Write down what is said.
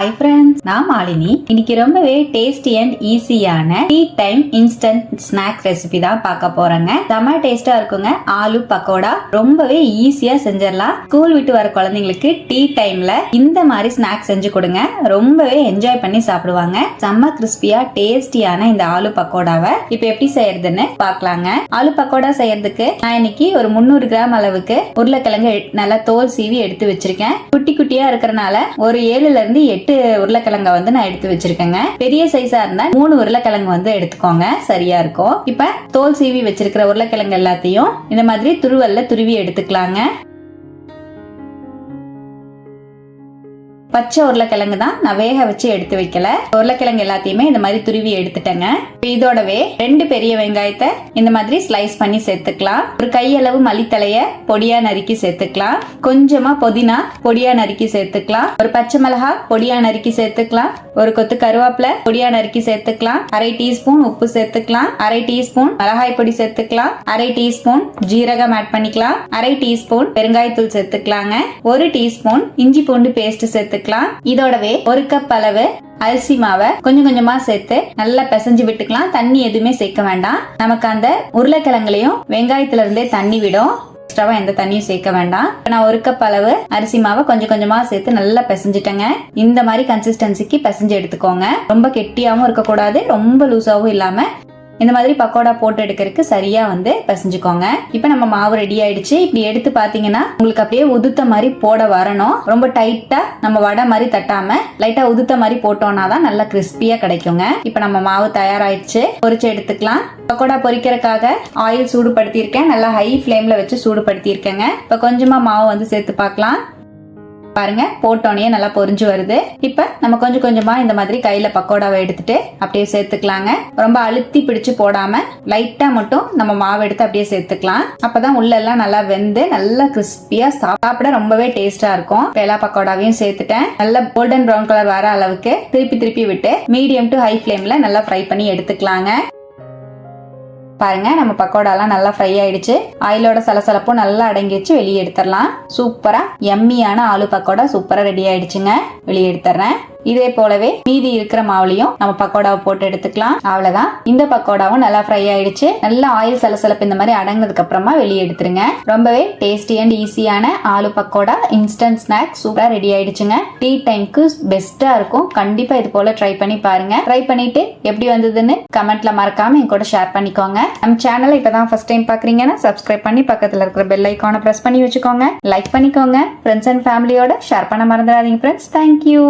Hi friends நான் மாலினி. இன்னைக்கு ரொம்பவே டேஸ்டி அண்ட் ஈஸியான tea time instant snack recipe தான் பார்க்க போறேங்க. செம டேஸ்டா இருக்குங்க. ஆலு பக்கோடா ரொம்பவே ஈஸியா செஞ்சிடலாம். ஸ்கூல் விட்டு வர குழந்தைங்களுக்கு டீ டைம்ல இந்த மாதிரி ஸ்நாக்ஸ் செஞ்சு கொடுங்க. ரொம்பவே என்ஜாய் பண்ணி சாப்பிடுவாங்க. செம்ம கிறிஸ்பியா டேஸ்டியான இந்த ஆலு பக்கோடாவை இப்போ எப்படி செய்யறதுன்னு பார்க்கலாங்க. ஆலு பக்கோடா செய்யறதுக்கு நான் இன்னைக்கு ஒரு முந்நூறு கிராம் அளவுக்கு உருளைக்கிழங்கு நல்லா தோல் சீவி எடுத்து வச்சிருக்கேன். குட்டி குட்டியா இருக்கிறனால ஒரு ஏழுல இருந்து எட்டு எட்டு உருளைக்கிழங்க வந்து நான் எடுத்து வச்சிருக்கேங்க. பெரிய சைஸா இருந்தா மூணு உருளைக்கிழங்கு வந்து எடுத்துக்கோங்க. சரியா இருக்கும். இப்ப தோல் சீவி வச்சிருக்கிற உருளைக்கிழங்கு எல்லாத்தையும் இந்த மாதிரி துருவல்ல துருவி எடுத்துக்கலாங்க. பச்சை உருளைக்கிழங்கு தான் நான் வேக வச்சு எடுத்து வைக்கல. உருளைக்கிழங்கு எல்லாத்தையுமே இந்த மாதிரி துருவி எடுத்துட்டேங்க. இதோடவே ரெண்டு பெரிய வெங்காயத்தை இந்த மாதிரி ஸ்லைஸ் பண்ணி சேர்த்துக்கலாம். ஒரு கையளவு மல்லித்தலைய பொடியா நறுக்கி சேர்த்துக்கலாம். கொஞ்சமா புதினா பொடியா நறுக்கி சேர்த்துக்கலாம். ஒரு பச்சை மிளகா பொடியா நறுக்கி சேர்த்துக்கலாம். ஒரு கொத்து கருவேப்பிலை பொடியா நறுக்கி சேர்த்துக்கலாம். அரை டீஸ்பூன் உப்பு சேர்த்துக்கலாம். அரை டீஸ்பூன் மிளகாய் பொடி சேர்த்துக்கலாம். அரை டீஸ்பூன் ஜீரகம் ஆட் பண்ணிக்கலாம். அரை டீஸ்பூன் பெருங்காயத்தூள் சேர்த்துக்கலாங்க. ஒரு டீஸ்பூன் இஞ்சி பூண்டு பேஸ்ட் சேர்த்துக்கலாம். இதோடவே ஒரு கப் அளவு அரிசி மாவை கொஞ்சம் கொஞ்சமா சேர்த்து நல்லா பிசைஞ்சு விட்டுக்கலாம். தண்ணி எதுவுமே சேர்க்க வேண்டாம். நமக்கு அந்த உருளைக்கிழங்குலையும் வெங்காயத்துல இருந்தே தண்ணி விடும். எக்ஸ்ட்ராவா எந்த தண்ணியும் சேர்க்க வேண்டாம். நான் ஒரு கப் அளவு அரிசி மாவை கொஞ்சம் கொஞ்சமா சேர்த்து நல்லா பிசைஞ்சிட்டேங்க. இந்த மாதிரி கன்சிஸ்டன்சிக்கு பிசைஞ்சு எடுத்துக்கோங்க. ரொம்ப கெட்டியாவும் இருக்கக்கூடாது. ரொம்ப லூஸாவும் இல்லாம இந்த மாதிரி பக்கோடா போட்டு எடுக்கிறதுக்கு சரியா வந்து பிசைஞ்சுக்கோங்க. இப்போ நம்ம மாவு ரெடி ஆயிடுச்சு. இப்படி எடுத்து பாத்தீங்கன்னா உங்களுக்கு அப்படியே உதுத்த மாதிரி போட வரணும். ரொம்ப டைட்டா நம்ம வடை மாதிரி தட்டாம லைட்டா உதுத்த மாதிரி போட்டோம்னா தான் நல்லா கிறிஸ்பியா கிடைக்குங்க. இப்போ நம்ம மாவு தயாராயிடுச்சு. பொரிச்சு எடுத்துக்கலாம். பக்கோடா பொரிக்கிறதுக்காக ஆயில் சூடுபடுத்தியிருக்கேன். நல்லா ஹை ஃப்ளேம்ல வச்சு சூடுபடுத்தியிருக்கேங்க. இப்போ கொஞ்சமா மாவு வந்து சேர்த்து பார்க்கலாம். பாருங்க போட்டோனே நல்லா பொரிஞ்சு வருது. இப்ப நம்ம கொஞ்சம் கொஞ்சமா இந்த மாதிரி கையில பக்கோடாவை எடுத்துட்டு அப்படியே சேர்த்துக்கலாங்க. ரொம்ப அழுத்தி பிடிச்சு போடாம லைட்டா மட்டும் நம்ம மாவு எடுத்து அப்படியே சேர்த்துக்கலாம். அப்பதான் உள்ள எல்லாம் நல்லா வெந்து நல்லா கிறிஸ்பியா சாப்பிட ரொம்பவே டேஸ்டா இருக்கும். பேலா பக்கோடாவையும் சேர்த்துட்டேன். நல்லா கோல்டன் ப்ரௌன் கலர் வர அளவுக்கு திருப்பி திருப்பி விட்டு மீடியம் டு ஹை ஃபிளேம்ல நல்லா ஃப்ரை பண்ணி எடுத்துக்கலாங்க. பாருங்க நம்ம பக்கோடாலாம் நல்லா ஃப்ரை ஆயிடுச்சு. ஆயிலோட சலசலப்பும் நல்லா அடங்கிடுச்சு. வெளியே எடுத்துடலாம். சூப்பரா எம்மியான ஆலு பக்கோடா சூப்பரா ரெடி ஆயிடுச்சுங்க. வெளியே எடுத்துறேன் இதே போலவே மீதி இருக்கிற மாவுலையும் நம்ம பக்கோடாவை போட்டு எடுத்துக்கலாம். அவ்வளவுதான். இந்த பக்கோடாவும் நல்லா ஃப்ரை ஆயிடுச்சு. நல்லா ஆயில் சலசலப்பு இந்த மாதிரி அடங்கினதுக்கு அப்புறமா வெளியே எடுத்துருங்க. ரொம்பவே டேஸ்டி அண்ட் ஈஸியான ஆலு பக்கோடா இன்ஸ்டன்ட் ஸ்நாக் சூப்பரா ரெடி ஆயிடுச்சுங்க. டீ டைம்க்கு பெஸ்டா இருக்கும். கண்டிப்பா இது போல ட்ரை பண்ணி பாருங்க. ட்ரை பண்ணிட்டு எப்படி வந்ததுன்னு கமெண்ட்ல மறக்காம என் கூட ஷேர் பண்ணிக்கோங்க. நம்ம சேனலை இப்பதான் ஃபர்ஸ்ட் டைம் பாக்குறீங்கன்னா சப்ஸ்கிரைப் பண்ணி பக்கத்துல இருக்கிற பெல் ஐக்கானை பிரஸ் பண்ணி வச்சுக்கோங்க. லைக் பண்ணிக்கோங்க. ஃப்ரெண்ட்ஸ் அண்ட் ஃபேமிலியோட ஷேர் பண்ண மறந்துடாதீங்க ஃப்ரெண்ட்ஸ் தேங்க்யூ